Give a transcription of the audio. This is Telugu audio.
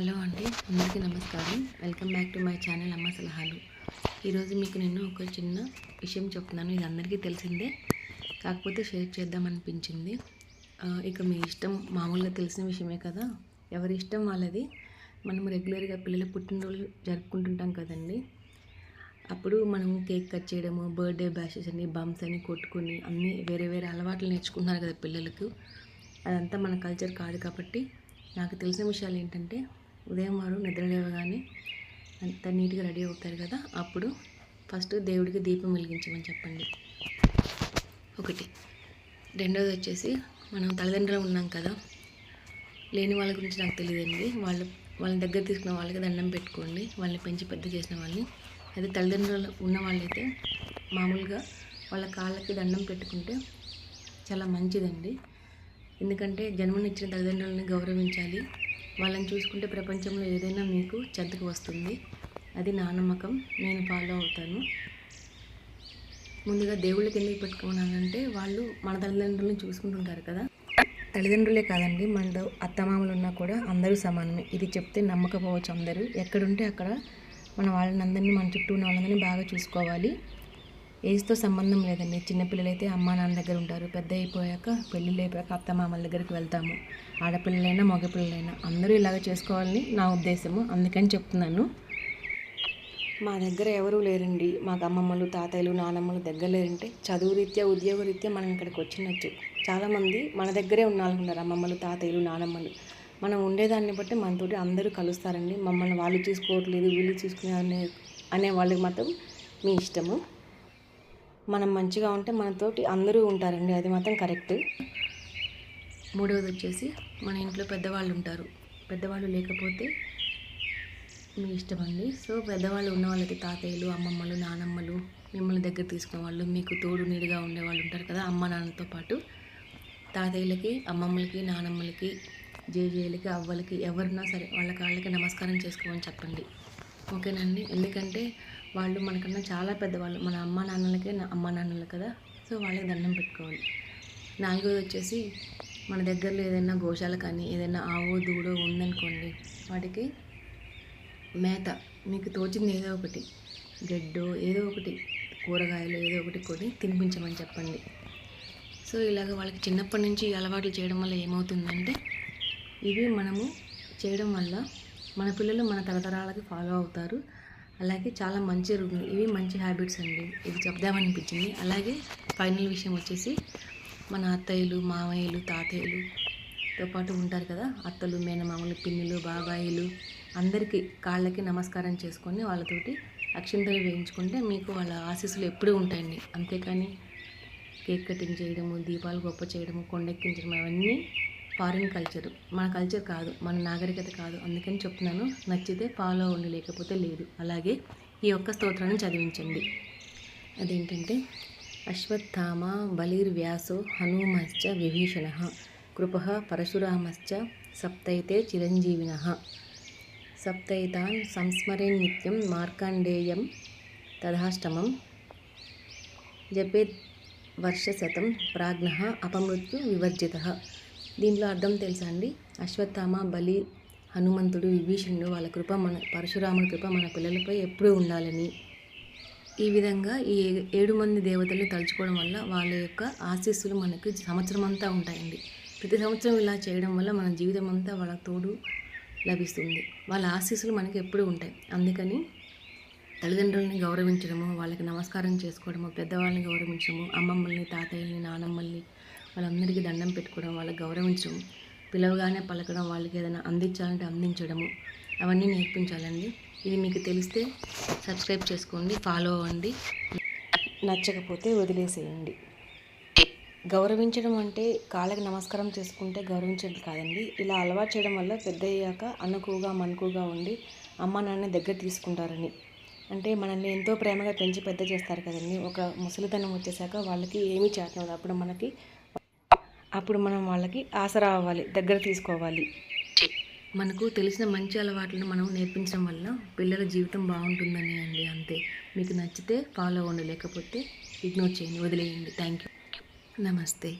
హలో అండి అందరికీ నమస్కారం. Welcome back to my channel అమ్మ సలహాలు. ఈరోజు మీకు నేను ఒక చిన్న విషయం చెప్తున్నాను. ఇది అందరికీ తెలిసిందే. కాకపోతే షేర్ చేద్దామనిపించింది ఇక మీ ఇష్టం మామూలుగా తెలిసిన విషయమే కదా. ఎవరి ఇష్టం వాళ్ళది. మనం రెగ్యులర్గా పిల్లల పుట్టినరోజు జరుపుకుంటుంటాం కదండి. అప్పుడు మనం కేక్ కట్ చేయడము బర్త్డే బ్యాషెస్ అని బంప్స్ అని కొట్టుకొని అన్నీ వేరే వేరే అలవాట్లు నేర్చుకుంటున్నారు కదా పిల్లలకు. అదంతా మన కల్చర్ కాదు కాబట్టి నాకు తెలిసిన విషయాలు ఏంటంటే ఉదయం వారు నిద్ర లేవగానే అంత నీట్గా రెడీ అవుతారు కదా అప్పుడు ఫస్ట్ దేవుడికి దీపం వెలిగించమని చెప్పండి. ఒకటి. రెండోది వచ్చేసి మనం తల్లిదండ్రులు ఉన్నాం కదా లేని వాళ్ళ గురించి నాకు తెలియదండి. వాళ్ళు వాళ్ళ దగ్గర తీసుకున్న వాళ్ళకి దండం పెట్టుకోండి. వాళ్ళని పెంచి పెద్ద చేసిన వాళ్ళని. అదే తల్లిదండ్రులు ఉన్న వాళ్ళైతే మామూలుగా వాళ్ళ కాళ్ళకి దండం పెట్టుకుంటే చాలా మంచిదండి. ఎందుకంటే జన్మనిచ్చిన తల్లిదండ్రులని గౌరవించాలి. వాళ్ళని చూసుకుంటే ప్రపంచంలో ఏదైనా మీకు చెద్దకు వస్తుంది. అది నా నమ్మకం. నేను ఫాలో అవుతాను. ముందుగా దేవుళ్ళకి ఎందుకు పెట్టుకున్నానంటే వాళ్ళు మన తల్లిదండ్రులను చూసుకుంటుంటారు కదా. తల్లిదండ్రులే కాదండి మన అత్తమామలు ఉన్నా కూడా అందరూ సమానమే. ఇది చెప్తే నమ్మకపోవచ్చు అందరూ. ఎక్కడుంటే అక్కడ మన వాళ్ళని అందరినీ మన చుట్టూ ఉన్న వాళ్ళందరినీ బాగా చూసుకోవాలి. ఏజ్తో సంబంధం లేదండి. చిన్నపిల్లలైతే అమ్మా నాన్న దగ్గర ఉంటారు. పెద్ద అయిపోయాక పెళ్ళిళ్ళు అయిపోయాక అత్తమామల దగ్గరికి వెళ్తాము. ఆడపిల్లలైనా మగపిల్లలైనా అందరూ ఇలాగ చేసుకోవాలని నా ఉద్దేశము. అందుకని చెప్తున్నాను. మా దగ్గర ఎవరూ లేరండి. మాకు అమ్మమ్మలు తాతయ్యలు నానమ్మలు దగ్గర లేరంటే చదువు రీత్యా ఉద్యోగ రీత్యా మనం ఇక్కడికి వచ్చినచ్చు. చాలామంది మన దగ్గరే ఉన్నారు. అమ్మమ్మలు తాతయ్యలు నానమ్మలు. మనం ఉండేదాన్ని బట్టి మనతోటి అందరూ కలుస్తారండి. మమ్మల్ని వాళ్ళు చూసుకోవట్లేదు వీళ్ళు చూసుకునే అనే అనే వాళ్ళకి మాత్రం మీ ఇష్టము. మనం మంచిగా ఉంటే మనతోటి అందరూ ఉంటారండి. అది మాత్రం కరెక్ట్. మూడవది వచ్చేసి మన ఇంట్లో పెద్దవాళ్ళు ఉంటారు. పెద్దవాళ్ళు లేకపోతే మీ ఇష్టం అండి. సో పెద్దవాళ్ళు ఉన్న వాళ్ళకి తాతయ్యలు అమ్మమ్మలు నానమ్మలు మిమ్మల్ని దగ్గర తీసుకునే వాళ్ళు మీకు తోడు నీడుగా ఉండే వాళ్ళు ఉంటారు కదా అమ్మ నాన్నతో పాటు తాతయ్యలకి అమ్మమ్మలకి నానమ్మలకి జేజేలకి అవ్వలకి ఎవరున్నా సరే వాళ్ళ కాళ్ళకి నమస్కారం చేసుకోమని చెప్పండి. ఓకేనండి. ఎందుకంటే వాళ్ళు మనకన్నా చాలా పెద్దవాళ్ళు. మన అమ్మ నాన్నలకే నా అమ్మ నాన్నలు కదా. సో వాళ్ళకి దండం పెట్టుకోవాలి. నాలుగోది వచ్చేసి మన దగ్గరలో ఏదైనా గోశాల కానీ ఏదైనా ఆవో దూడో ఉందనుకోండి వాటికి మేత మీకు తోచింది ఏదో ఒకటి గడ్డో ఏదో ఒకటి కూరగాయలు ఏదో ఒకటి కొని తినిపించమని చెప్పండి. సో ఇలాగ వాళ్ళకి చిన్నప్పటి నుంచి అలవాట్లు చేయడం వల్ల ఏమవుతుందంటే ఇవి మనము చేయడం వల్ల మన పిల్లలు మన తరతరాలకి ఫాలో అవుతారు. అలాగే చాలా మంచి ఇవి మంచి హ్యాబిట్స్ అండి. ఇది చెప్దామనిపించింది. అలాగే ఫైనల్ విషయం వచ్చేసి మన అత్తయ్యలు మామయ్యలు తాతయ్యలుతో పాటు ఉంటారు కదా అత్తలు మేనమామలు పిన్నులు బాబాయిలు అందరికీ కాళ్ళకి నమస్కారం చేసుకొని వాళ్ళతోటి అక్షింతలు వేయించుకుంటే మీకు వాళ్ళ ఆశీస్సులు ఎప్పుడూ ఉంటాయండి. అంతేకాని కేక్ కటింగ్ చేయడము దీపాలు గొప్ప చేయడము కొండెక్కించడం అవన్నీ ఫారిన్ కల్చర్. మన కల్చర్ కాదు మన నాగరికత కాదు. అందుకని చెప్తున్నాను నచ్చితే ఫాలో అవ్వండి లేకపోతే లేదు. అలాగే ఈ యొక్క స్తోత్రాన్ని చదివించండి. అదేంటంటే అశ్వత్థామ బలిర్వ్యాసో హనుమశ్చ విభీషణ కృప పరశురామశ్చ సప్తైతే చిరంజీవిన. సప్తైతాన్ సంస్మరే నిత్యం మార్కాండేయం తదాష్టమం జపేత్ వర్షశతం ప్రాజ్ఞ అపమృత్యు వివర్జిత. దీంట్లో అర్థం తెలుసా అండి? అశ్వత్థామ బలి హనుమంతుడు విభీషణుడు వాళ్ళ కృప మన పరశురాముడి కృప మన పిల్లలపై ఎప్పుడూ ఉండాలని. ఈ విధంగా ఈ ఏ- ఏడు మంది దేవతలు తలుచుకోవడం వల్ల వాళ్ళ యొక్క ఆశీస్సులు మనకు సంవత్సరం అంతా ఉంటాయండి. ప్రతి సంవత్సరం ఇలా చేయడం వల్ల మన జీవితం అంతా వాళ్ళ తోడు లభిస్తుంది. వాళ్ళ ఆశీస్సులు మనకి ఎప్పుడూ ఉంటాయి. అందుకని తల్లిదండ్రులని గౌరవించడము వాళ్ళకి నమస్కారం చేసుకోవడము పెద్దవాళ్ళని గౌరవించడము అమ్మమ్మల్ని తాతయ్యని నానమ్మల్ని వాళ్ళందరికీ దండం పెట్టుకోవడం వాళ్ళకి గౌరవించడం పిలవగానే పలకడం వాళ్ళకి ఏదైనా అందించాలంటే అందించడము. అవన్నీ నేర్పించాలండి. ఇది మీకు తెలిస్తే సబ్స్క్రైబ్ చేసుకోండి ఫాలో అవ్వండి. నచ్చకపోతే వదిలేసేయండి. గౌరవించడం అంటే కాళ్ళకి నమస్కారం చేసుకుంటే గౌరవించడం కాదండి. ఇలా అలవాటు చేయడం వల్ల పెద్ద అయ్యాక అనుకుగా మనుకుగా ఉండి అమ్మ నాన్న దగ్గర తీసుకుంటారని. అంటే మనల్ని ఎంతో ప్రేమగా పెంచి పెద్ద చేస్తారు కదండి. ఒక ముసలితనం వచ్చేసాక వాళ్ళకి ఏమీ చేతనదు అప్పుడు మనకి అప్పుడు మనం వాళ్ళకి ఆసరా అవ్వాలి దగ్గర తీసుకోవాలి. మనకు తెలిసిన మంచి అలవాట్లను మనం నేర్పించడం వల్ల పిల్లల జీవితం బాగుంటుందని అండి అంతే. మీకు నచ్చితే ఫాలో అవ్వండి లేకపోతే ఇగ్నోర్ చేయండి వదిలేయండి. థ్యాంక్ యూ నమస్తే.